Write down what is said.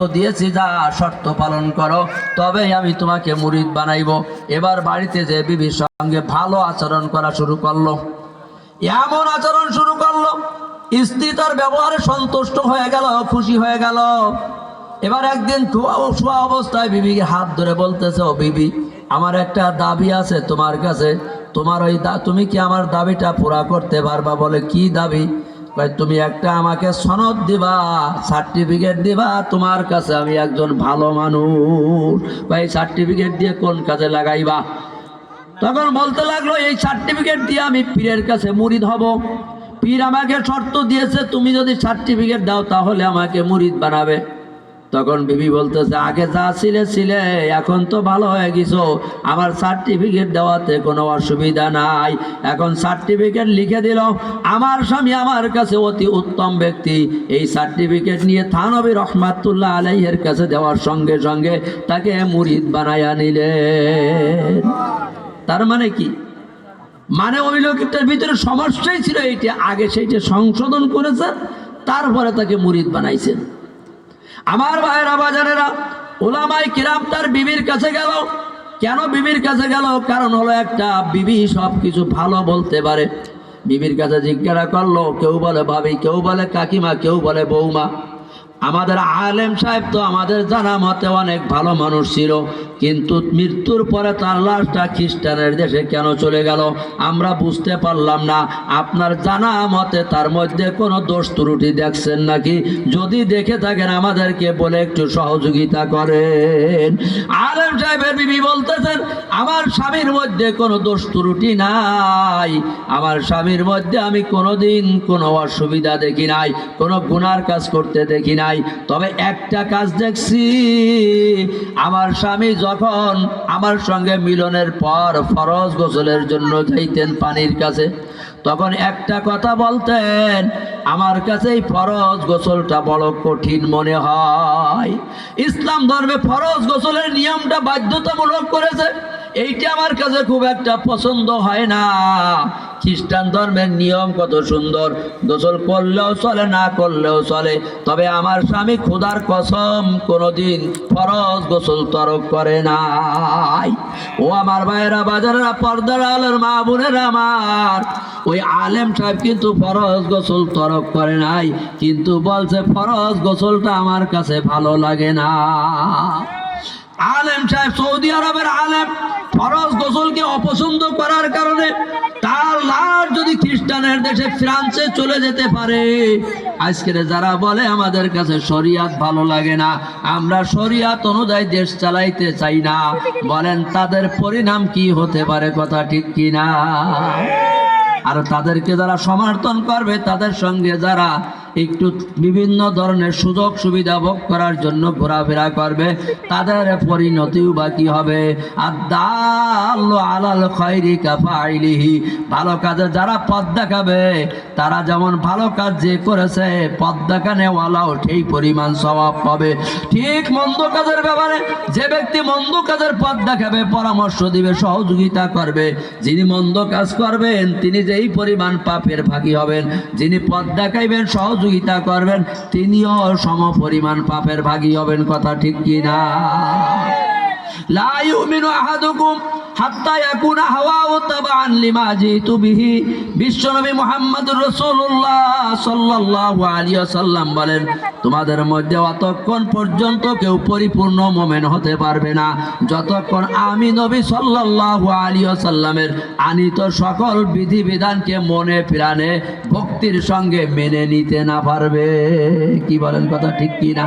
দিয়েছি, যা শর্ত পালন করো, তবেই আমি তোমাকে মুরিদ বানাইবো। এবার বাড়িতে যে বিবির সঙ্গে ভালো আচরণ করা শুরু করল। এমন আচরণ শুরু করল, স্ত্রী তার ব্যবহারে সন্তুষ্ট হয়ে গেল, খুশি হয়ে গেল। এবার একদিন শোয়া অবস্থায় বিবিকে হাত ধরে বলতেছে, ও বিবি, আমার একটা দাবি আছে তোমার কাছে। তোমার ওই তুমি কি আমার দাবিটা পুরা করতে পারবা বলে কি দাবি? ভাই, তুমি একটা আমাকে সনদ দিবা, সার্টিফিকেট দিবা, তোমার কাছে আমি একজন ভালো মানুষ। ভাই, সার্টিফিকেট দিয়ে কোন কাজে লাগাইবা? তখন বলতে লাগল, এই সার্টিফিকেট দিয়ে আমি পীরের কাছে মুরিদ হব। পীর আমাকে শর্ত দিয়েছে, তুমি যদি সার্টিফিকেট দাও, তাহলে আমাকে মুরিদ বানাবে। তখন বিবি বলতেছে, আগে যা ছিলে ছিলে, এখন তো ভালো হয়ে গেছো। আমার সার্টিফিকেট দেওয়াতে কোনো অসুবিধা নাই। এখন সার্টিফিকেট লিখে দিল। আমার স্বামী আমার কাছে অতি উত্তম ব্যক্তি। এই সার্টিফিকেট নিয়ে থানবী রহমাতুল্লাহ আলাইয়ের কাছে দেওয়ার সঙ্গে সঙ্গে তাকে মুরিদ বানায়া নিলেন। তার মানে কি? মানে ওই লোকটার ভিতরে সমস্যাই ছিল এইটা। আগে সেইটা সংশোধন করেছেন, তারপরে তাকে মুরিদ বানাইছেন। আমার ভাইয়েরা বাজারেরা, ওলামাই কিরাম তার বিবির কাছে গেল। কেন বিবির কাছে গেল? কারণ হলো একটা বিবি সব কিছু ভালো বলতে পারে। বিবির কাছে জিজ্ঞাসা করল, কেউ বলে ভাবি, কেউ বলে কাকিমা, কেউ বলে বৌমা। আমাদের আলেম সাহেব তো আমাদের জানা মতে অনেক ভালো মানুষ ছিল, কিন্তু মৃত্যুর পরে তার লাশটা খ্রিস্টানের দেশে কেন চলে গেল আমরা বুঝতে পারলাম না। আপনার জানা মতে তার মধ্যে কোনো দোষ ত্রুটি দেখছেন নাকি? যদি দেখে থাকেন আমাদেরকে বলে একটু সহযোগিতা করেন। আলেম সাহেবের বিবি বলতেছেন, আমার স্বামীর মধ্যে কোনো দোষ ত্রুটি নাই। আমার স্বামীর মধ্যে আমি কোনোদিন কোনো অসুবিধা দেখি নাই, কোনো গুনার কাজ করতে দেখি নাই, তবে একটা কাজ দেখছি। আমার স্বামী যখন আমার সঙ্গে মিলনের পর ফরজ গোসলের জন্য যাইতেন পানির কাছে, তখন একটা কথা বলতেন, আমার কাছে ফরজ গোসলটা বড় কঠিন মনে হয়। ইসলাম ধর্মে ফরজ গোসলের নিয়মটা বাধ্যতামূলক করেছে। এইটা আমার কাছে খুব একটা পছন্দ হয় না। খ্রিস্টান ধর্মের নিয়ম কত সুন্দর। গোসল করলেও চলে, না করলেও চলে। তবে আমার স্বামী খুদার কসম কোনোদিন ফরজ গোসল তরক করে নাই। ও আমার ভাইয়েরা, বাজারেরা, পর্দার আলের মা বোনেরা আমার, ওই আলেম সাহেব কিন্তু ফরজ গোসল তরক করে নাই। কিন্তু বলছে, ফরজ গোসলটা আমার কাছে ভালো লাগে না। আলেম সাহেব, সৌদি আরবের আলেম, ফরজ গোসলকে অপছন্দ করার কারণে তার লাশ যদি খ্রিস্টানের দেশে, ফ্রান্সে চলে যেতে পারে। আজকের যারা বলে, আমাদের কাছে শরিয়াত ভালো লাগে না। আমরা শরিয়াত অনুযায়ী দেশ চালাইতে চাই না। বলেন, তাদের পরিণাম কি হতে পারে কথা ঠিক কিনা? আর তাদেরকে যারা সমর্থন করবে, তাদের সঙ্গে যারা একটু বিভিন্ন ধরনের সুযোগ সুবিধা ভোগ করার জন্য ঘোরাফেরা করবে। তাদের পরিণতিও বাকি হবে? আর দাল আলাল খয়রি কাফাইলিহি। ভালো কাজে যারা পথ দেখাবে, তারা যেমন ভালো কাজ যে করেছে, পথ দেখানেওয়ালাও সেই পরিমাণ স্বভাব পাবে। ঠিক মন্দ কাজের ব্যাপারে যে ব্যক্তি মন্দ কাজের পথ দেখাবে, পরামর্শ দিবে, সহযোগিতা করবে। যিনি মন্দ কাজ করবেন, তিনি যেই পরিমাণ পাপের ভাগী হবেন, যিনি পথ দেখাইবেন সহযোগিতা করবেন তিনিও সম পরিমাণ পাপের ভাগি হবেন কথা ঠিক কিনা? লাইউ ইউমিনু আহাদুকুম বিশ্বনবী বলেন, তোমাদের মধ্যে অতক্ষণ পর্যন্ত কেউ পরিপূর্ণ মুমিন হতে পারবে না। যতক্ষণ আমি নবী সাল্লাল্লাহু আলাইহি ওয়াসাল্লামের আনিত সকল বিধিবিধানকে মনে প্রাণে ভক্তির সঙ্গে মেনে নিতে না পারবে। কি বলেন কথা ঠিক কি না